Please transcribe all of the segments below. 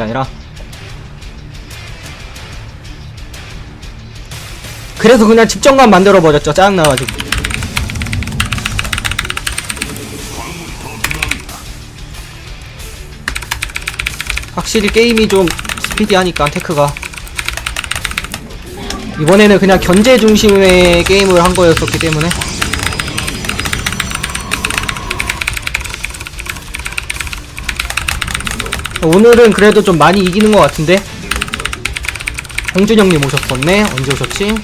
게 아니라. 그래서 그냥 집정관 만들어 버렸죠 짜증나가지고. 확실히 게임이 좀 스피디하니까 테크가. 이번에는 그냥 견제 중심의 게임을 한 거였었기 때문에 오늘은 그래도 좀 많이 이기는 것 같은데? 홍준영님 오셨었네. 언제 오셨지?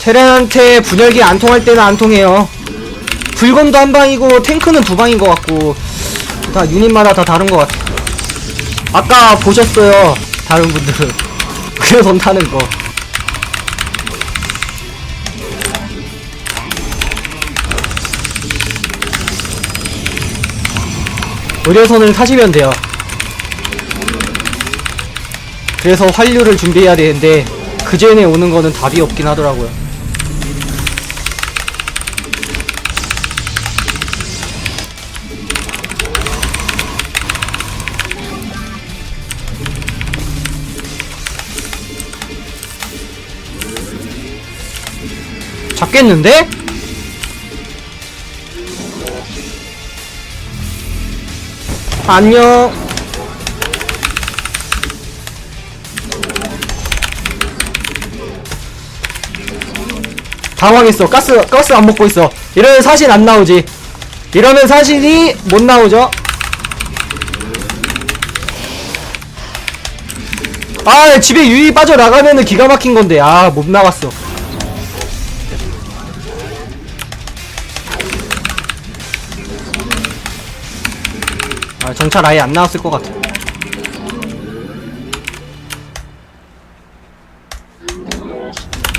테렌한테 분열기 안 통할 때는 안 통해요. 불건도 한 방이고 탱크는 두 방인 것 같고 다 유닛마다 다 다른 것 같아. 아까 보셨어요. 다른 분들은 그래서 타는 거 의료선을 타시면 돼요 그래서 환류를 준비해야 되는데 그 전에 오는 거는 답이 없긴 하더라고요 잡겠는데? 안녕. 당황했어. 가스, 가스 안 먹고 있어. 이러면 사신 안 나오지. 이러면 사신이 못 나오죠. 아, 집에 유리 빠져나가면은 기가 막힌 건데. 아, 못 나갔어. 아, 정찰 아예 안 나왔을 것 같아.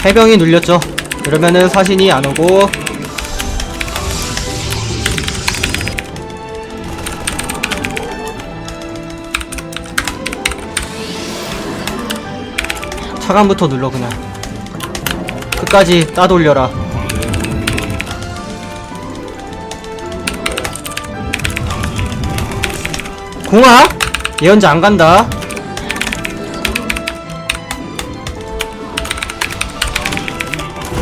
해병이 눌렸죠. 그러면은 사신이 안 오고 차관부터 눌러 그냥 끝까지 따돌려라. 공아 예언자 안 간다.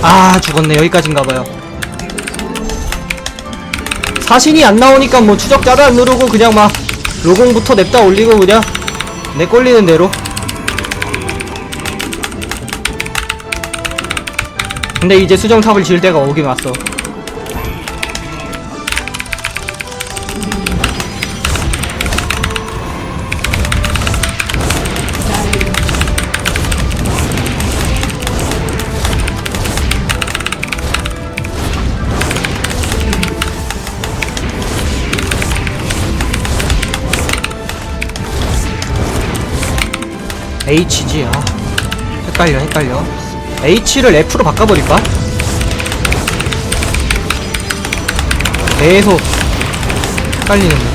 아 죽었네 여기까지인가봐요. 사신이 안 나오니까 뭐 추적 따라 안 누르고 그냥 막 로공부터 냅다 올리고 그냥 내 꼴리는 대로. 근데 이제 수정탑을 지을 때가 오긴 왔어. HG 아 헷갈려 헷갈려. H를 F로 바꿔버릴까? 계속 헷갈리는데.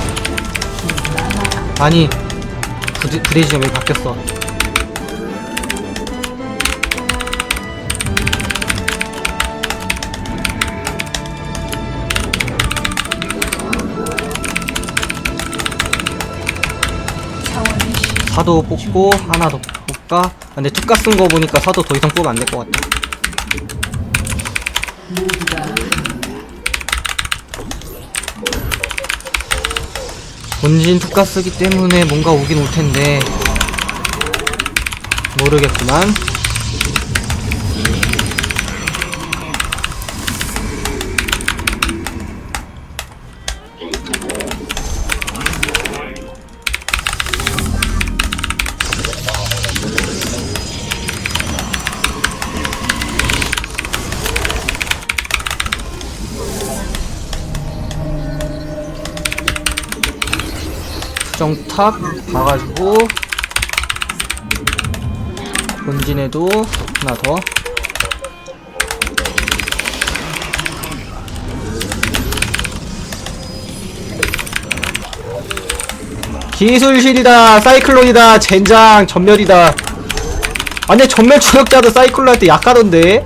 아니 왜 바뀌었어 사도 뽑고 하나 더 뽑을까? 아, 근데 투가 쓴 거 보니까 사도 더 이상 뽑으면 안 될 것 같다 본진 투가 쓰기 때문에 뭔가 오긴 올 텐데. 모르겠구만 정탑 봐가지고 본진에도 하나 더. 기술실이다 사이클론이다 젠장 전멸이다. 아니 전멸 추격자도 사이클론 할 때 약하던데.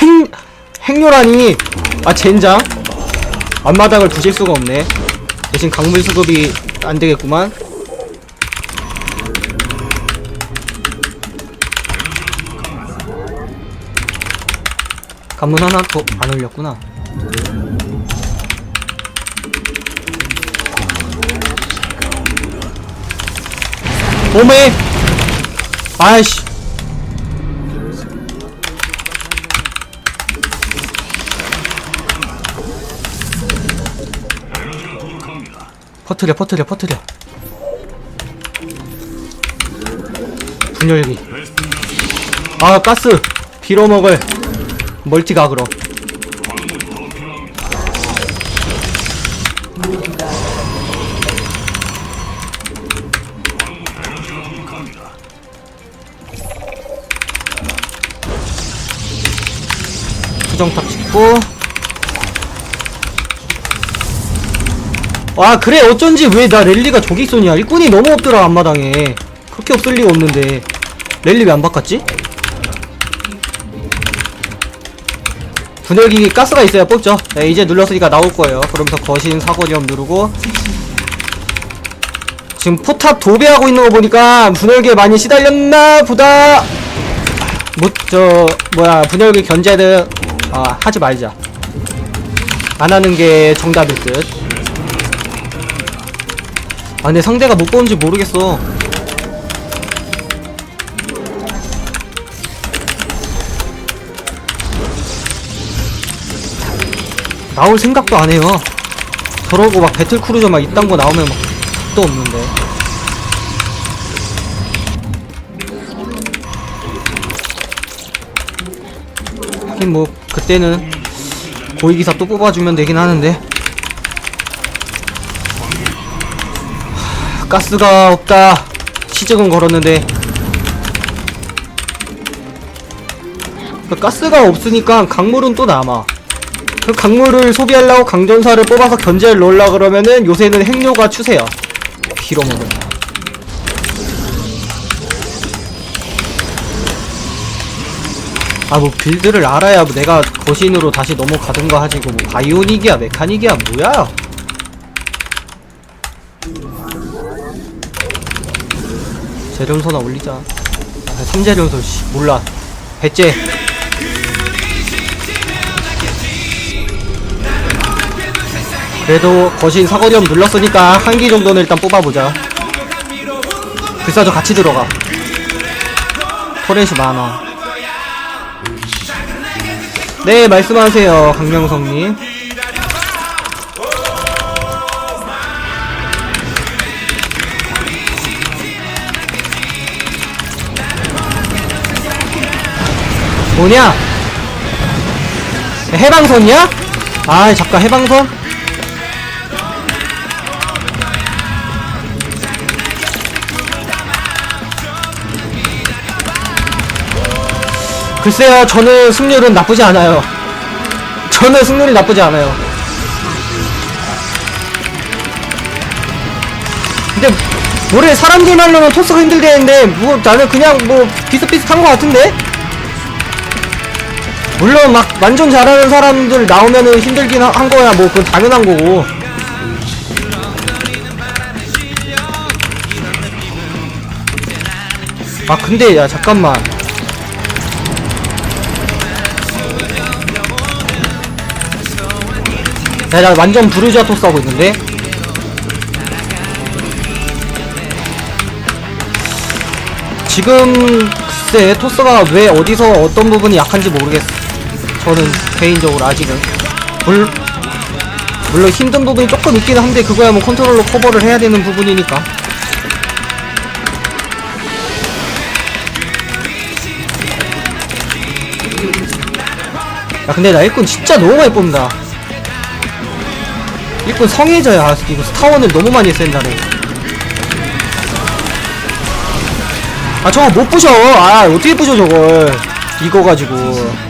행 행료라니? 아 젠장? 앞마당을 부실 수가 없네 대신 강물 수급이 안 되겠구만. 관문 하나 더 안 올렸구나. 오메 아이씨 퍼트려 퍼트려 퍼트려. 분열기. 아 가스. 빌어먹을 멀티각으로. 수정탑 짓고 아 그래 어쩐지 왜 나 랠리가 저기 쏘냐. 일꾼이 너무 없더라 앞마당에. 그렇게 없을 리가 없는데. 랠리 왜 안 바꿨지? 분열기 가스가 있어야 뽑죠. 네, 이제 눌렀으니까 나올 거예요. 그러면서 거신 사거리엄 누르고. 지금 포탑 도배하고 있는 거 보니까 분열기에 많이 시달렸나 보다. 뭐저 뭐야 분열기 견제는 아 하지 말자. 안 하는 게 정답일 듯. 아 근데 상대가 못 보는지 모르겠어. 나올 생각도 안 해요. 저러고 막 배틀크루저 막 이딴 거 나오면 막도 없는데. 하긴 뭐 그때는 고위기사 또 뽑아주면 되긴 하는데 가스가 없다. 시적은 걸었는데. 그 가스가 없으니까 강물은 또 남아. 그 강물을 소비하려고 강전사를 뽑아서 견제를 넣으려 그러면은 요새는 행료가 추세야. 빌어먹은 아뭐 빌드를 알아야 뭐 내가 거신으로 다시 넘어가든가 하지. 뭐 바이오닉이야 메카닉이야 뭐야 재련소나 올리자. 아, 삼재련소 씨 몰라. 배째. 그래도 거신 사거리엄 눌렀으니까 한기 정도는 일단 뽑아보자. 불사조 같이 들어가. 터렛이 많아 네 말씀하세요 강명성님 뭐냐? 해방선이야? 아 잠깐 해방선? 글쎄요 저는 승률은 나쁘지 않아요 저는 승률이 나쁘지 않아요 근데 뭐래 사람들 말로는 토스가 힘들대는데 뭐 나는 그냥 뭐 비슷비슷한 것 같은데? 물론 막 완전 잘하는 사람들 나오면은 힘들긴 하- 한 거야. 뭐 그건 당연한 거고. 아 근데 야 잠깐만. 야, 나 완전 부르주아 토스 하고 있는데? 지금 글쎄 토스가 왜 어디서 어떤 부분이 약한지 모르겠어 저는 개인적으로 아직은. 물, 물론 힘든 부분이 조금 있기는 한데 그거야 뭐 컨트롤로 커버를 해야 되는 부분이니까. 야 근데 나 일꾼 진짜 너무 많이 뽑는다. 일꾼 성애자야 이거 스타원을 너무 많이 센다네. 아 저거 못 부셔. 아 어떻게 부셔 저걸. 이거 가지고. 저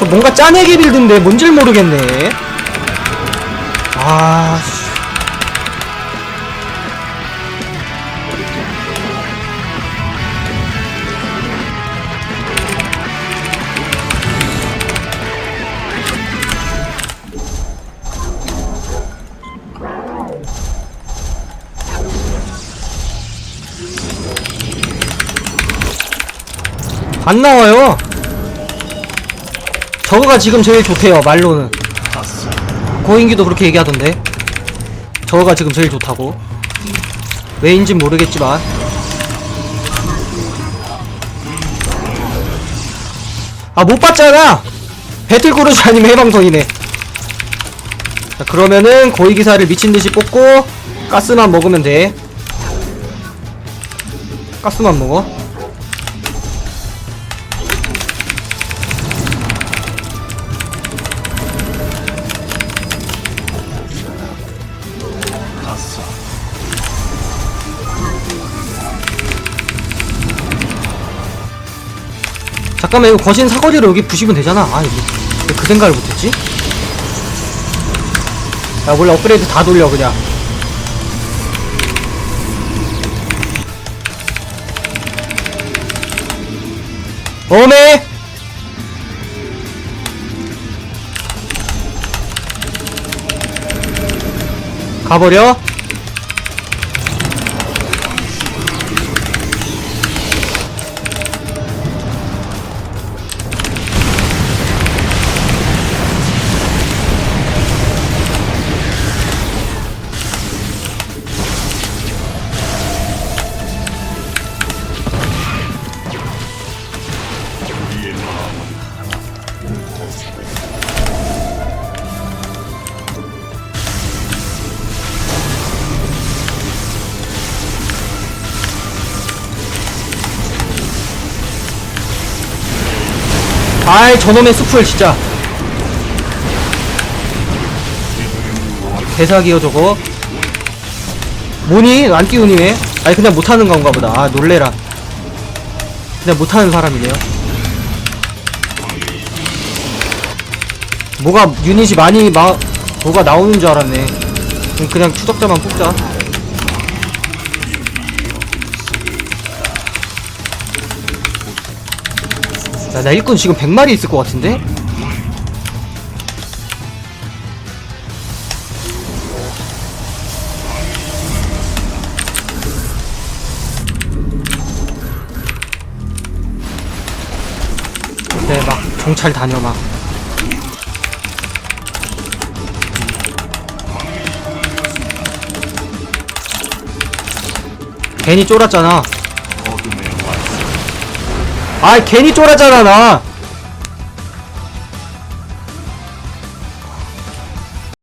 어, 뭔가 짜내기 빌드인데 뭔질 모르겠네. 아... 안 나와요. 저거가 지금 제일 좋대요, 말로는. 고인기도 그렇게 얘기하던데. 저거가 지금 제일 좋다고. 왜인진 모르겠지만. 아, 못 봤잖아! 배틀그루즈 아니면 해방선이네. 자, 그러면은 고위기사를 미친듯이 뽑고, 가스만 먹으면 돼. 가스만 먹어. 잠깐만 이거 거신 사거리로 여기 부시면 되잖아. 아 이거 왜 그 생각을 못했지? 야 몰라 업그레이드 다 돌려 그냥. 어메! 가버려 아이 저놈의 숲을 진짜. 대사기요 저거. 뭐니? 안 띄우니네? 아니 그냥 못하는 건가 보다. 아 놀래라. 그냥 못하는 사람이네요. 뭐가 유닛이 많이 마 뭐가 나오는 줄 알았네. 그냥 추적자만 뽑자 야, 나 일꾼 지금 100마리 있을 것 같은데? 네, 막, 경찰 다녀, 막. 괜히 쫄았잖아. 아이, 괜히 쫄았잖아, 나.